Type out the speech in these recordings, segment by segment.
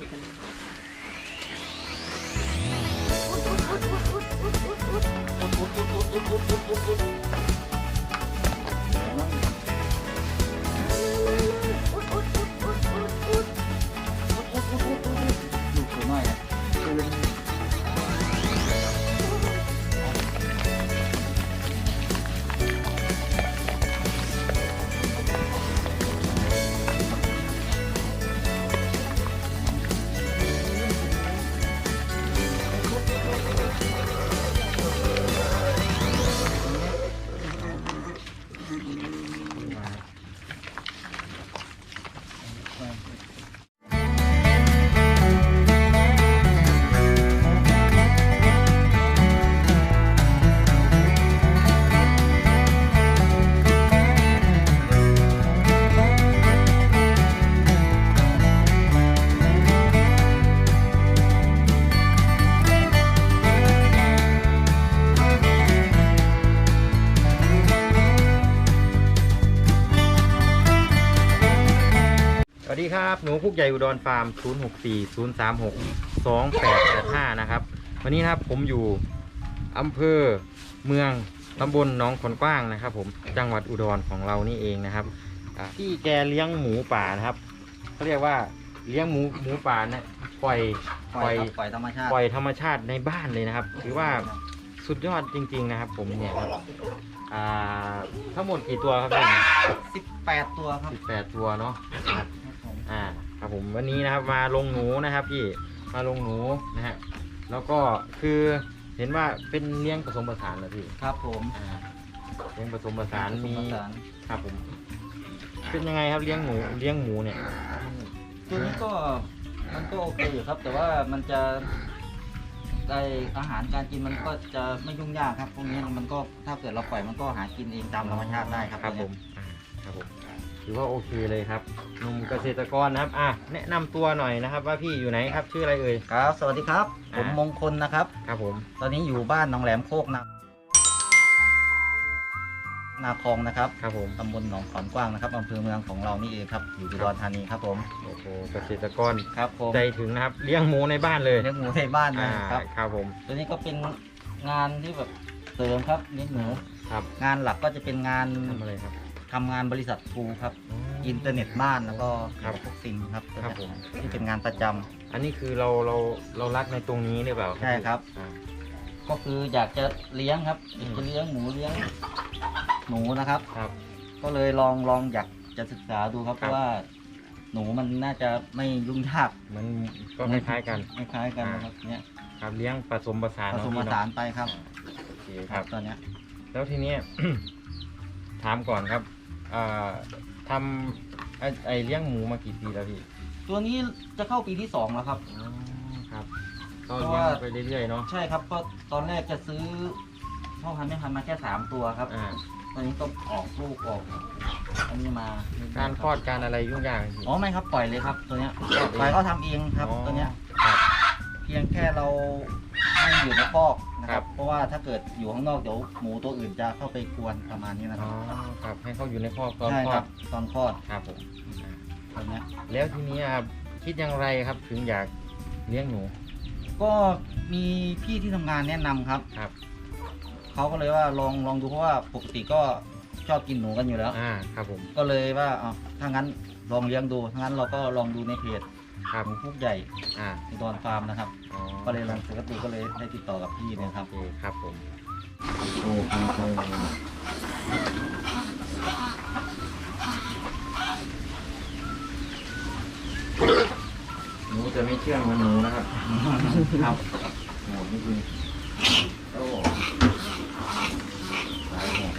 มีกั หนูพุกใหญ่อุดรฟาร์ม 064 036 2885 นะครับ วันนี้นะครับผมอยู่อำเภอเมืองตำบลหนองขอนกว้างนะครับ ผมจังหวัดอุดรของเรานี่เองนะครับอ่าที่แกเลี้ยงหมูป่านะครับเขาเรียกว่าเลี้ยงหมูหมูป่าเนี่ยปล่อยปล่อยครับปล่อยธรรมชาติปล่อยธรรมชาติในบ้านเลยนะครับ ถือว่าสุดยอดจริง ๆ นะครับ ผมเนี่ยครับอ่าทั้งหมดกี่ตัวครับพี่สิบแปดตัวครับสิบแปดตัวเนาะครับผม อ่าครับผมวันนี้นะครับมาลงหนูนะครับพี่มาลงหนูนะฮะแล้วก็คือเห็นว่าเป็นเลี้ยงผสมผสานเหรอพี่ครับผมอ่าเลี้ยงผสมผสานผมีผสานครับผมเป็นยังไงครับเลี้ยงหมูเลี้ยงหมูเนี่ยตัวนี้ก็มันก็โอเคอยู่ครับ แต่ว่ามันจะได้อาหารการกินมันก็จะไม่ยุ่งยากครับพวกนี้มันก็ถ้าเกิดเราปล่อยมันก็หากินเองตามธรรมชาติได้ครับครับผมอ่าครับผม ถือว่าโอเคเลยครับหนุ่มเกษตรกรนะครับอะแนะนำตัวหน่อยนะครับ ว่าพี่อยู่ไหนครับชื่ออะไรเอ่ย ครับ สวัสดีครับ ผมอ่ามงคลนะครับ ครับผมตอนนี้อยู่บ้านหนองแหลมโคกนานาคองนะครับครับผมตำบลหนองขอนกว้างนะครับอำเภอเมืองของเรานี่เองครับ อยู่อุดรธานีครับผม โอ้โหเกษตรกรครับผมใจถึงนะครับเลี้ยงหมูในบ้านเลยเลี้ยงหมูในบ้านนะอ่าครับ ครับผมตัวนี้ก็เป็นงานที่แบบเสริมครับเลี้ยงหมู ครับงานหลักก็จะเป็นงานทำอะไรครับ ทำงานบริษัททูครับ อินเทอร์เน็ตบ้านแล้วก็ครับพวกซิมครับตัวครับเนี้ยผม ที่เป็นงานประจำ อันนี้คือเราเราเรารักในตรงนี้หรือเปล่าใช่ครับ อ่า ก็คืออยากจะเลี้ยงครับอืมจะเลี้ยงหมูเลี้ยงหนูนะครับ ครับ ก็เลยลองลองอยากจะศึกษาดูครับคเพรับ ราะว่า หนูมันน่าจะไม่ยุ่งยากมันก็คล้ายๆกัน คล้ายๆกันนะครับเนี่ยครับเลี้ยงผสมผสานผสมผเอะพี่สานเนาะไปครับโอเคครับ ตอนเนี้ยแล้วทีเนี้ย ถามก่อนครับอ่า ทำไอ้ไอเลี้ยงหมูมากี่ปีแล้วพี่ตัวนี้จะเข้าปีที่สองแล้วครับ อ๋อครับก็เพราะเลี้ยว่างไปเรื่อยๆเนาะใช่ครับก็ตอนแรกจะซื้อพ่อพันธุ์แม่พันธุ์มาแค่สามตัวครับ อ่าตอนนี้ก็ออกลูกออกอันนี้มาการคลอดการอะไรยุ่งยากไหมพี่ อ๋อไม่ครับปล่อยเลยครับ ตัวเนี้ยปล่อยเขาทำเองครับ อ๋อ ตัวเนี้ยครับเพียงแค่เรา ให้อยู่ในคอกนะคครัรับ บ เพราะว่าถ้าเกิดอยู่ข้างนอกเดี๋ยวหมูตัวอื่นจะเข้าไปกวนประมาณนี้นะคอ๋รัอบครับให้เขาอยู่ในครอบครัวใช่คลคอรัดบตอนคลอดครับผมอ่าตัวเนี้ยแล้วทีนี้ครับคิดอย่างไรครับถึงอยากเลี้ยงหนูก็มีพี่ที่ทำงานแนะนำครับครับเขาก็เลยว่าลองลองดูเพราะว่าปกติก็ชอบกินหนูกันอยู่แล้ว อ่าครับผมก็เลยว่าเอาถ้างั้นลองเลี้ยงดูถ้างั้นเราก็ลองดูในเพจ ครับหมูพุกใหญ่อ่าอุดรฟาร์มนะครับ อ๋อก็เลยลองเสิร์ชดูก็เลยได้ติดต่อกับพี่เนยครับ โอเคครับผมหนูจะไม่เชื่องเหมือนหนูนะครับ ครับโหนี่คือโอ้หลายหัว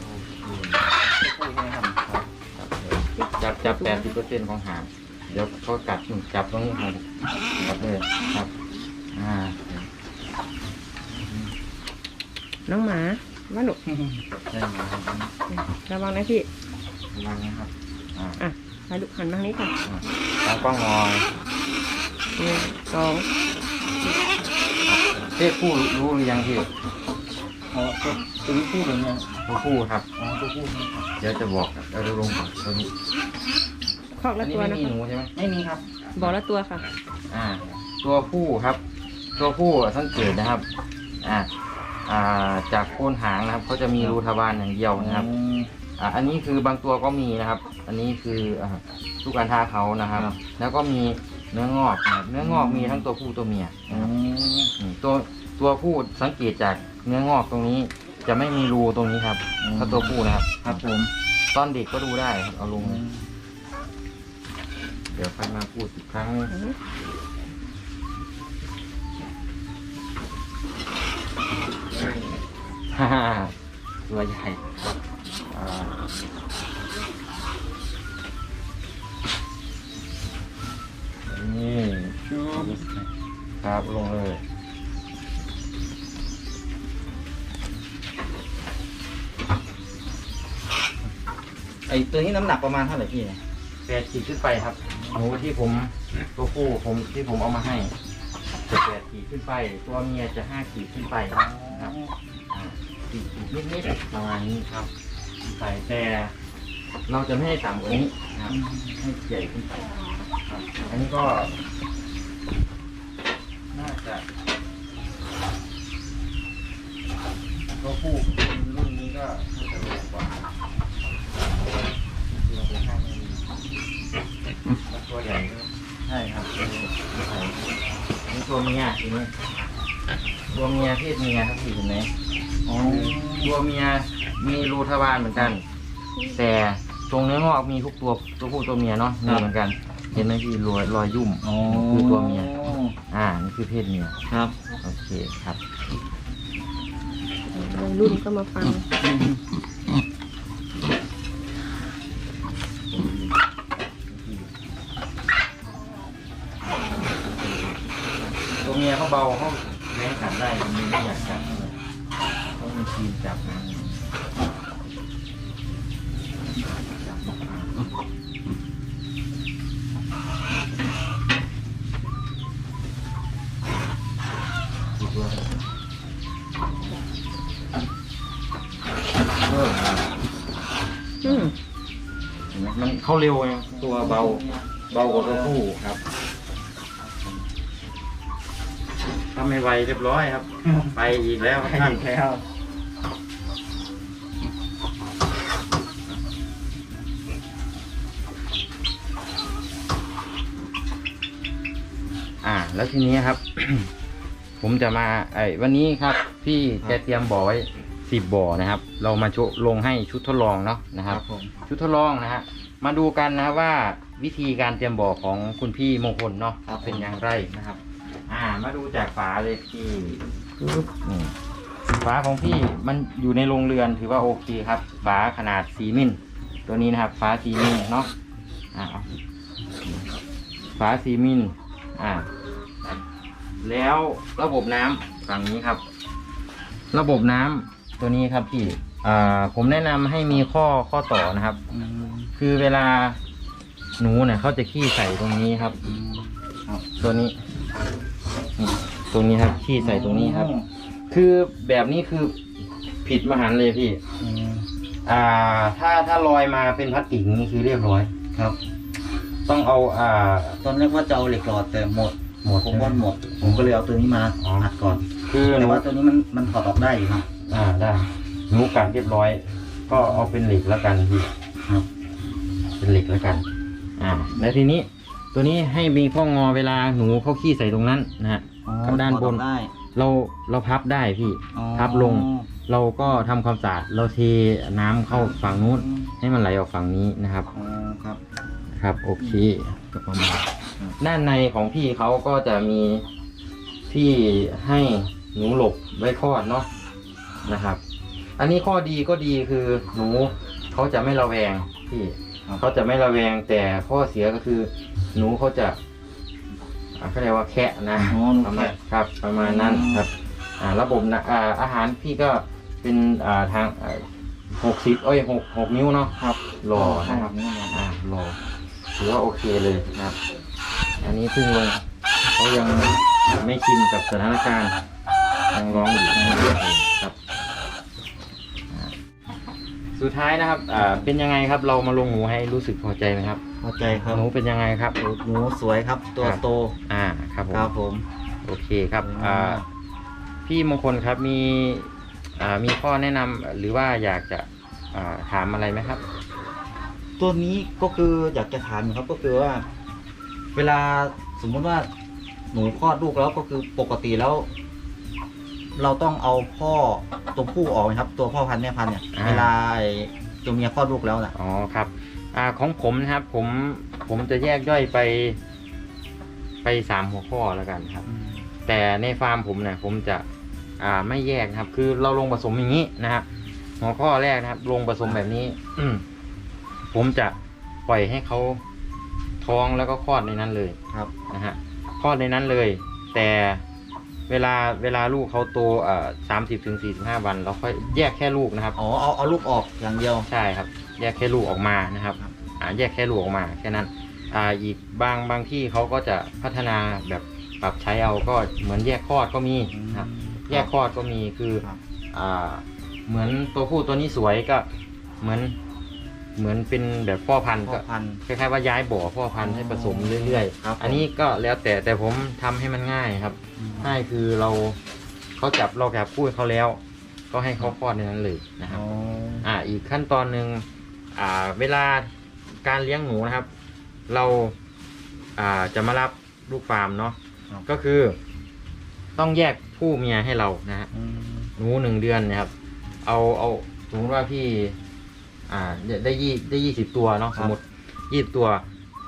โอเค พูดใช่ไหมครับ ครับจับจับแปดสิบ เปอร์เซ็นต์ของหางเดี๋ยวเขากัดหนูจับตรงนี้ครับจับเลยครับ อ่าน้องหมาว่าหนูใช่ไหมครับระวังนะพี่ระวังนะครับอ่าอะมาลูกหันมาทางนี้ค่ะตากล้องมองหนึ่งสองเพศผู้รู้หรือยังพี่อ๋อตัวตัวนี้พูดเลยเนี่ยตัวผู้ครับอ๋อตัวพูดเดี๋ยวจะบอกเราจะลงก่อนตัวนี้ค อกอัละนนี้ตัวไม่นะมีหคะนูใช่ไหมไม่มีครับ บอกละตัวค่ะ อ่า ตัวผู้ครับ ตัวผู้สังเกตนะครับ อ่า อ่า จากโคนหางนะครับเขาจะมีรูทวารอย่างเดียวนะครับ อ่า อันนี้คือบางตัวก็มีนะครับ อันนี้คืออ่าลูกอันทาเขานะครับ ครับ แล้วก็มีเนื้องอกนะครับเนื้องอกมีทั้งตัวผู้ตัวเมียอืนะครับมอืมตัวตัวผู้สังเกตจากเนื้องอกตรงนี้จะไม่มีรูตรงนี้ครับ ถ้าตัวผู้นะครับ ครับผม ตอนเด็กก็ดูได้ครับเอาลงเดี๋ยวค่อยมาพูดอีกครั้งฮ่าฮ่าตัวใหญ่อ่านี่ชูครับลงเลยไอตัวนี้น้ำหนักประมาณเท่าไหร่พี่เนี่ยแปดขีดขึ้นไปครับ หนูที่ผมตัวผู้ผมที่ผมเอามาให้จะแปดขีดขึ้นไป ตัวเมียจะห้าขีดขึ้นไปครับอ่าขีดขีดนิดๆประมาณนี้ครับขึ้นไปแต่เราจะไม่ให้ต่ำกว่านี้นะครับให้ใหญ่ขึ้นไปครับอันนี้ก็ น่าจะตัวผู้รุ่นนี้ก็น่าจะโลกว่าตัวเป็นห้าไม่มีแล้วตัวใหญ่ก็ ใช่ครับ นี่ ตัวเมียทีนี้ตัวเมียเพศเมียครับพี่เห็นไหมอ๋อตัวเมียมีรูทวารเหมือนกัน แต่ตรงเนื้องอกมีทุกตัวตัวผู้ตัวเมียเนาะมีเหมือนกัน เห็นไหมพี่รอยรอยยุ่มอ๋อคือตัวเมีย อ่านี่คือเพศเมียครับโอเคครับวัยรุ่นก็มาฟัง ตัวเมียเขาเบาเขาแม้กัดได้ตัวเมียไม่อยากกัดต้องมีทีมจับนะดูตัวเอออืมเห็นไหมมันเข้าเร็วไงตัวเบาเบากว่าตัวผู้ครับถ้าไม่ไวเรียบร้อยครับ ไปอีกแล้วครับท่านอีกแล้วอ่า แล้วทีนี้ครับ ผมจะมาไอ้วันนี้ครับ พี่แกเตรียมบ่อไว้สิบบ่อนะครับ เรามาโชว์ลงให้ชุดทดลองเนาะนะครับ ผมชุดทดลองนะฮะมาดูกันนะว่าวิธีการเตรียมบ่อของคุณพี่มงคลเนาะเป็นอย่างไรนะครับ อ่า มาดูจากฝาเลยพี่ปึ๊บนี่ฝาของพี่มันอยู่ในโรงเรือนถือว่าโอเคครับฝาขนาดสีมิลตัวนี้นะครับฝาสีมิลเนาะอ่าเอาฝาสีมิลอ่า แล้วระบบน้ำฝั่งนี้ครับ ระบบน้ำตัวนี้ครับพี่อ่าผมแนะนำให้มีข้อข้อต่อนะครับ อืมคือเวลาหนูเนี่ยเขาจะขี้ใส่ตรงนี้ครับ อืมตัวนี้นี่ตรงนี้ครับขี้ใส่ตรงนี้ครับ คือแบบนี้คือผิดมหันต์เลยพี่ อืมอ่า ถ้าถ้าลอยมาเป็นพลาสติกนี่คือเรียบร้อย ครับ ต้องเอาอ่า ตอนแรกว่าจะเอาเหล็กหลอดแต่หมด หมดผมว่าหมด ผมก็เลยเอาตัวนี้มาอ๋ออัดก่อน คือหแต่นูว่าตัวนี้มันมันถอดออกได้อยู่ครับ อ่าได้หนูกัดเรียบร้อย ก็เอาเป็นเหล็กแล้วกันพี่ครับ เป็นเหล็กแล้วกัน อ่า แล้วทีนี้ ตัวนี้ให้มีข้องอเวลาหนูเขาขี้ใส่ตรงนั้นนะฮะกับด้านบน ถอดออกได้เราเราพับได้พี่ อ๋อพับลง เราก็ทำความสะอาดเราเทน้ำเข้าฝั่งนู้น ให้มันไหลออกฝั่งนี้นะครับ อ๋อครับ ครับ โอเคก็ประมาณด้านในของพี่เขาก็จะมีที่ให้หนูหลบไว้คลอดเนาะนะครับ อันนี้ข้อดีก็ดีคือหนูเขาจะไม่ระแวงพี่ครับเขาจะไม่ระแวงแต่ข้อเสียก็คือ หนูเขาจะอ่าเขาเรียกว่าแคะนะอ๋อหนูประมาณแคะครับ ประมาณนั้นครับอ่าระบบนะอ่าอาหารพี่ก็เป็นอ่าทางหกสิบเอ้ยหกหกนิ้วเนาะครับรอนะครับนี่นะอ่ารอ ถือว่าโอเคเลยนะครับ อันนี้เพิ่งลงเขายังไม่ชินกับสถานการณ์ยังร้องอยู่ครับ สุดท้ายนะครับอ่าเป็นยังไงครับ เรามาลงหมูให้รู้สึกพอใจไหมครับพอใจครับหนูเป็นยังไงครับหนูหนูสวยครับ ตัวครับโต อ่า ครับผม ครับผม โอเคครับอืมอ่า พี่มงคลครับมี อ่า มีข้อแนะนำหรือว่าอยากจะ อ่า ถามอะไรไหมครับ ตัวนี้ก็คืออยากจะถามอยู่ครับก็คือว่า เวลาสมมุติว่าหนูคลอดลูกแล้วก็คือปกติแล้ว เราต้องเอาพ่อตัวผู้ออกไหมครับ ตัวพ่อพันธุ์แม่พันธุ์เนี่ยอ่า เวลาไอ้ตัวเมียคลอดลูกแล้วน่ะ อ๋อครับอ่าของผมนะครับผมผมจะแยกย่อยไป ไปสามหัวข้อแล้วกันครับ แต่ในฟาร์มผมเนี่ยผมจะอ่าไม่แยกนะครับ คือเราลงผสมอย่างนี้นะครับหัวข้อแรกนะครับ ลงผสมแบบนี้ อืม ผมจะปล่อยให้เขาท้องแล้วก็คลอดในนั้นเลยครับนะฮะคลอดในนั้นเลย แต่เวลาเวลาลูกเขาโตเอ่อสามสิบถึงสี่สิบห้าวันเราค่อยแยกแค่ลูกนะครับ อ๋อเอาเอาลูกออกอย่างเดียว ใช่ครับ แยกแค่ลูกออกมานะครับครับอ่าแยกแค่ลูกออกมาแค่นั้นอ่าอีกบางบางที่เขาก็จะพัฒนาแบบปรับใช้เอาก็เหมือนแยกคลอดก็มีนะครับ แยกคลอดก็มีคือครับ อ่าเหมือนตัวผู้ตัวนี้สวยก็เหมือน เหมือนเป็นแบบพ่อพันธุ์พ่ก็อพันธุ์ คล้ายๆว่าย้ายบ่อพ่อพันธุ์ให้ผสมเรื่อยครับๆอันนี้ก็แล้วแต่แต่ผมทำให้มันง่ายครับ ง่ายคือเราเขาจับเราจับคู่ให้เขาแล้ว ก็ให้เขาคลอดในนั้นเลยนะครับ อ๋ออ่าอีกขั้นตอนหนึ่งอ่าเวลาการเลี้ยงหนูนะครับ เราอ่าจะมารับลูกฟาร์มเนาะครับก็คือ ต้องแยกผู้เมียให้เรานะฮะอืมหนูหนึ่งเดือนนะครับ เอาเอาสมมติว่าพี่ อ่าได้ได้ยี่ได้ยี่สิบตัวเนาะสมมติยี่สิบตัว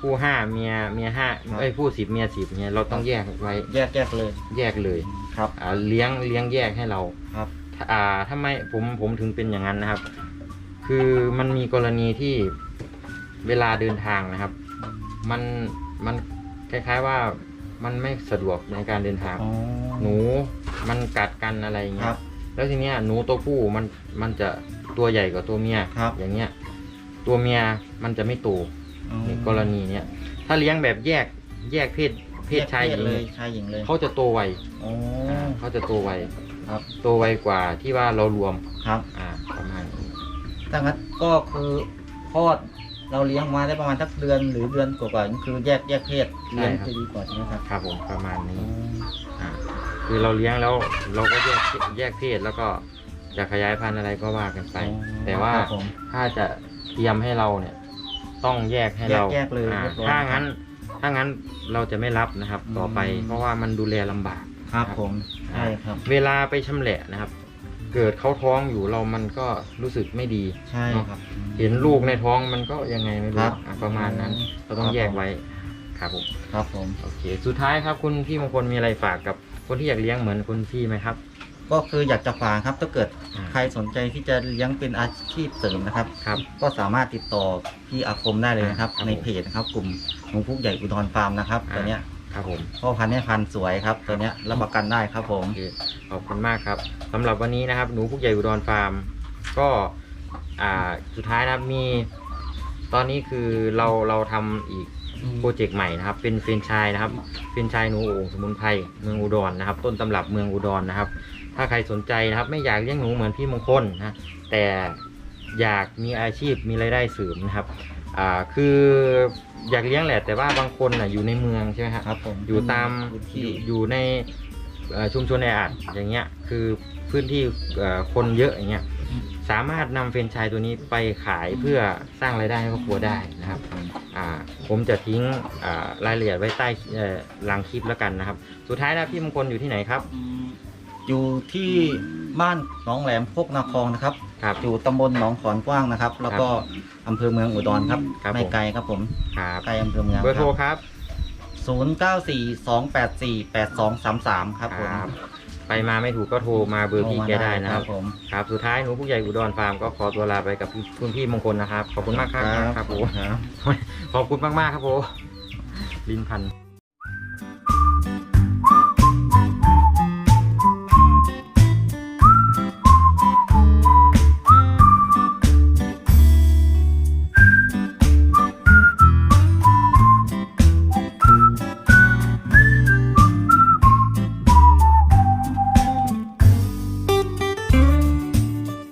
ผู้ห้าเมียเมียห้าเอ้ยผู้สิบเมียสิบเนี่ยเราต้องแยกไว้แยกแยกเลย แยกเลยครับอ่าเลี้ยงเลี้ยงแยกให้เราครับอ่าทำไมผมผมถึงเป็นอย่างนั้นนะครับ คือมันมีกรณีที่เวลาเดินทางนะครับ มันมันคล้าย ๆว่ามันไม่สะดวกในการเดินทางอ๋อหนูมันกัดกันอะไรอย่างคเงี้รัยบแล้วทีเนี้ยหนูตัวผู้มันมันจะ ตัวใหญ่กว่าตัวเมียครับ อย่างเงี้ย ตัวเมียมันจะไม่โตอ๋อในกรณีเนี้ยถ้าเลี้ยงแบบแยกแยกเพศเพศชายหญิงเลยชายหญิงเลยเขาจะโตไวอ๋อ อ่าเขาจะโตไวครับ โตไวกว่าที่ว่าเรารวมครับอ่าประมาณนี้ถ้างั้นก็คือคลอดเราเลี้ยงมาได้ประมาณสักเดือนหรือเดือนกว่าๆนี่คือแยกแยกเพศเลี้ยงจะดีกว่าใช่ไหมครับครับผมประมาณนี้อ๋ออ่าคือเราเลี้ยงแล้วเราก็แยกแยกเพศแล้วก็ จะขยายพันธุ์อะไรก็ว่ากันไปแต่ว่าครับผม ถ้าจะเตรียมให้เราเนี่ย ต้องแยกให้เราแยกๆเลยอ่าเรียบร้อยถ้างั้น ถ้างั้นเราจะไม่รับนะครับอืมต่อไปเพราะว่ามันดูแลลำบาก ครับผมใช่ครับ เวลาไปชำแหละนะครับ เกิดเขาท้องอยู่เรามันก็รู้สึกไม่ดี ใช่ครับ เห็นลูกในท้องมันก็ยังไงไม่ครู้รับอะประมาณนั้น เราต้องแยกไว้ครับผมครับผม โอเค สุดท้ายครับคุณพี่มงคลมีอะไรฝากกับคนที่อยากเลี้ยงเหมือนคุณพี่ไหมครับ ก็คืออยากจะฝากครับ ถ้าเกิดอ่า ใครสนใจที่จะเลี้ยงเป็นอาชีพเสริมนะครับ ครับ ก็สามารถติดต่อพี่อาคมได้เลยนะครับ ครับในเพจนะครับ กลุ่มหนูพุกใหญ่อุดรฟาร์มนะครับอ่า ตัวเนี้ยครับผม พ่อพันธุ์แม่พันธุ์สวยครับตัวเนี้ยรับประกันได้ครับผม โอเคขอบคุณมากครับสำหรับวันนี้นะครับ หนูผู้ใหญ่อุดรฟาร์ม ก็อ่าสุดท้ายนะครับมี ตอนนี้คือเราเราทำอีกโปรเจกต์ใหม่นะครับ เป็นเฟรนไชายนะครับเฟรนไชายหนูโอ่งสมุนไพรเมืองอุดรนะครับ ต้นตำรับเมืองอุดรนะครับ ถ้าใครสนใจนะครับ ไม่อยากเลี้ยงหนูเหมือนพี่มงคลนะแต่อยากมีอาชีพมีรายได้เสริมนะครับอ่าคืออยากเลี้ยงแหละ แต่ว่าบางคนน่ะอยู่ในเมืองใช่ไหมครับครับผมอยู่ตามพื้นอที่ยู่อยู่ในเอ่อชุมชนแออัดอย่างเงี้ยคือพื้นที่เอ่อคนเยอะอย่างเงี้ยสามารถนำเฟรนไชส์ตัวนี้ไปขายเพื่อสร้างรายได้ให้ครอบครัวได้นะครับ อ่าผมจะทิ้งอ่ารายละเอียดไว้ใต้เอ่อหลังคลิปแล้วกันนะครับ สุดท้ายนะพี่มงคลอยู่ที่ไหนครับ อ ยู่ที่บ้านหนองแหลมโคกนาคองนะครับ ครับ อยู่ตำบลหนองขอนกว้างนะครับ แล้วก็อำเภอเมืองอุดรครับ ครับไม่ผม ไกลครับผมครับใกล้อำเภอเมืองเบอร์โทรครับ ศูนย์เก้าสี่สองแปดสี่แปดสองสามสามครับผมไปมาไม่ถูกก็โทรมาเบอร์พี่แกได้นะครับ ผม ครับ สุดท้ายหนูผู้ใหญ่อุดรฟาร์มก็ขอตัวลาไปกับคุณพี่มงคลนะครับ ขอบคุณมากครับครับผมครับขอบคุณมาก ๆ ครับผมลิ้นพัน